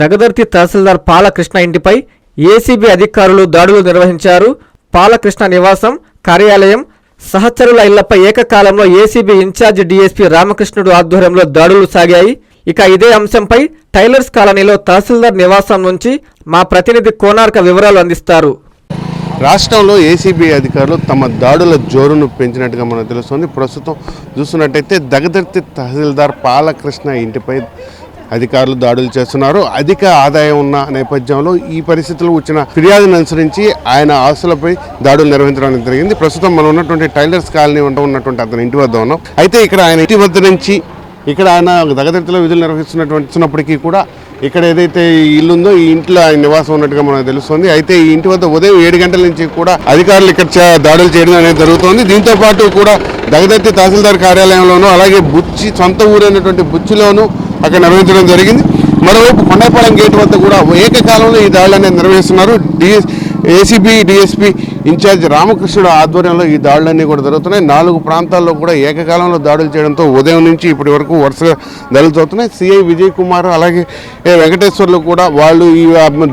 దగదర్తి తహసీల్దార్ పాలకృష్ణ ఇంటిపై ఏసీబీ అధికారులు దాడులు నిర్వహించారు. పాలకృష్ణ నివాసం కార్యాలయం సహచరుల ఇళ్ళపై ఏకకాలంలో ఏసీబీ ఇన్ఛార్జ్ డీఎస్పీ రామకృష్ణుడు ఆధ్వర్యంలో దాడులు సాగాయి. ఇక ఇదే అంశంపై టైలర్స్ కాలనీలో తహసీల్దార్ నివాసం నుంచి మా ప్రతినిధి కోనార్క వివరాలు అందిస్తారు. రాష్ట్రంలో ఏసీబీ అధికారులు తమ దాడుల జోరును పెంచినట్టుగా మనకు తెలుస్తుంది. ప్రస్తుతం చూస్తున్నట్టయితే దగదర్తి తహసీల్దార్ పాలకృష్ణ ఇంటిపై అధికారులు దాడులు చేస్తున్నారు. అధిక ఆదాయం ఉన్న నేపథ్యంలో ఈ పరిస్థితులు వచ్చిన ఫిర్యాదును అనుసరించి ఆయన ఆస్తులపై దాడులు నిర్వహించడం జరిగింది. ప్రస్తుతం మనం ఉన్నటువంటి టైలర్స్ కాలనీ ఉండ ఉన్నటువంటి అతని ఇంటి వద్ద ఉన్నాం. అయితే ఇక్కడ ఆయన ఇంటి వద్ద నుంచి ఇక్కడ ఆయన దగదర్తిలో విధులు నిర్వహిస్తున్నటువంటి కూడా ఇక్కడ ఏదైతే ఇల్లుందో ఇల్లు ఉందో ఈ ఇంట్లో ఆయన నివాసం ఉన్నట్టుగా మనకు తెలుస్తుంది. అయితే ఈ ఇంటి వద్ద ఉదయం ఏడు గంటల నుంచి కూడా అధికారులు ఇక్కడ దాడులు చేయడం అనేది జరుగుతుంది. దీంతో పాటు కూడా దగదర్తి తహసీల్దార్ కార్యాలయంలోనూ అలాగే బుచ్చి సొంత ఊరైనటువంటి బుచ్చిలోనూ అక్కడ నిర్వహించడం జరిగింది. మరోవైపు కొండపాలెం గేట్ వద్ద కూడా ఏకకాలంలో ఈ దాడులు అనేది నిర్వహిస్తున్నారు. DS ACB DSP incharge Ramakrishnudu ఆధ్వర్యంలో ఈ దాడులన్నీ కూడా జరుగుతున్నాయి. నాలుగు ప్రాంతాల్లో కూడా ఏకకాలంలో దాడులు చేయడంతో ఉదయం నుంచి ఇప్పటి వరకు వరుసగా దాడులు జరుగుతున్నాయి. సిఐ విజయ్ కుమార్ అలాగే వెంకటేశ్వర్లు కూడా వాళ్ళు ఈ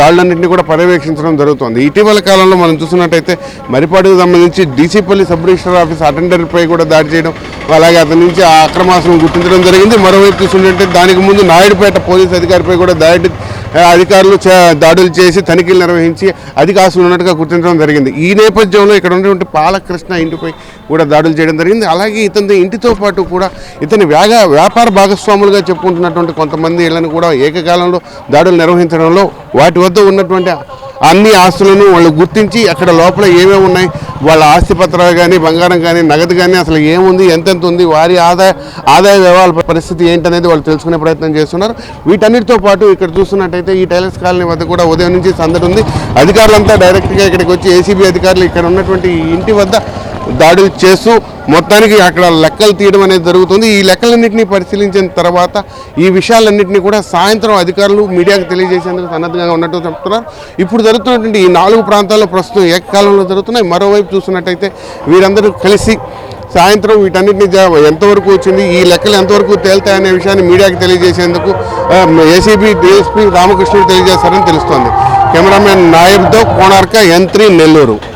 దాడులన్నింటినీ కూడా పర్యవేక్షించడం జరుగుతుంది. ఇటీవల కాలంలో మనం చూసినట్టయితే మరిపాడుకు సంబంధించి డీసీపల్లి సబ్ రిజిస్టర్ ఆఫీస్ అటెండర్పై కూడా దాడి చేయడం అలాగే అతని నుంచి ఆ అక్రమాసనం గుర్తించడం జరిగింది. మరోవైపు చూసినట్టే దానికి ముందు నాయుడుపేట పోలీస్ అధికారిపై కూడా దాడి అధికారులు దాడులు చేసి తనిఖీలు నిర్వహించి అధిక ఉన్నట్టుగా గుర్తించడం జరిగింది. ఈ నేపథ్యంలో ఇక్కడ ఉన్నటువంటి పాలకృష్ణ ఇంటిపై కూడా దాడులు చేయడం జరిగింది. అలాగే ఇతని ఇంటితో పాటు కూడా ఇతని వ్యాగ వ్యాపార భాగస్వాములుగా చెప్పుకుంటున్నటువంటి కొంతమంది ఇళ్ళను కూడా ఏకకాలంలో దాడులు నిర్వహించడంలో వాటి వద్ద ఉన్నటువంటి అన్ని ఆస్తులను వాళ్ళు గుర్తించి అక్కడ లోపల ఏమేమి ఉన్నాయి వాళ్ళ ఆస్తి పత్రాలు కానీ బంగారం కానీ నగదు కానీ అసలు ఏముంది ఎంతెంత ఉంది వారి ఆదాయ ఆదాయ వ్యవహార పరిస్థితి ఏంటనేది వాళ్ళు తెలుసుకునే ప్రయత్నం చేస్తున్నారు. వీటన్నిటితో పాటు ఇక్కడ చూస్తున్నట్టయితే ఈ టైలర్స్ కాలనీ వద్ద కూడా ఉదయం నుంచి సందడి ఉంది. అధికారులంతా డైరెక్ట్గా ఇక్కడికి వచ్చి ఏసీబీ అధికారులు ఇక్కడ ఉన్నటువంటి ఇంటి వద్ద దాడులు చేస్తూ మొత్తానికి అక్కడ లెక్కలు తీయడం అనేది జరుగుతుంది. ఈ లెక్కలన్నింటినీ పరిశీలించిన తర్వాత ఈ విషయాలన్నింటినీ కూడా సాయంత్రం అధికారులు మీడియాకు తెలియజేసేందుకు సన్నద్ధంగా ఉన్నట్టు చెప్తున్నారు. ఇప్పుడు జరుగుతున్నటువంటి ఈ నాలుగు ప్రాంతాల్లో ప్రస్తుతం ఏకకాలంలో జరుగుతున్నాయి. మరోవైపు చూస్తున్నట్టయితే వీరందరూ కలిసి సాయంత్రం వీటన్నిటిని జా- ఎంతవరకు వచ్చింది ఈ లెక్కలు ఎంతవరకు తేలుతాయనే విషయాన్ని మీడియాకి తెలియజేసేందుకు ఏసీబీ డిఎస్పీ రామకృష్ణుడు తెలియజేస్తారని తెలుస్తోంది. కెమెరామెన్ నాయబ్తో కోణార్క యంత్రి నెల్లూరు.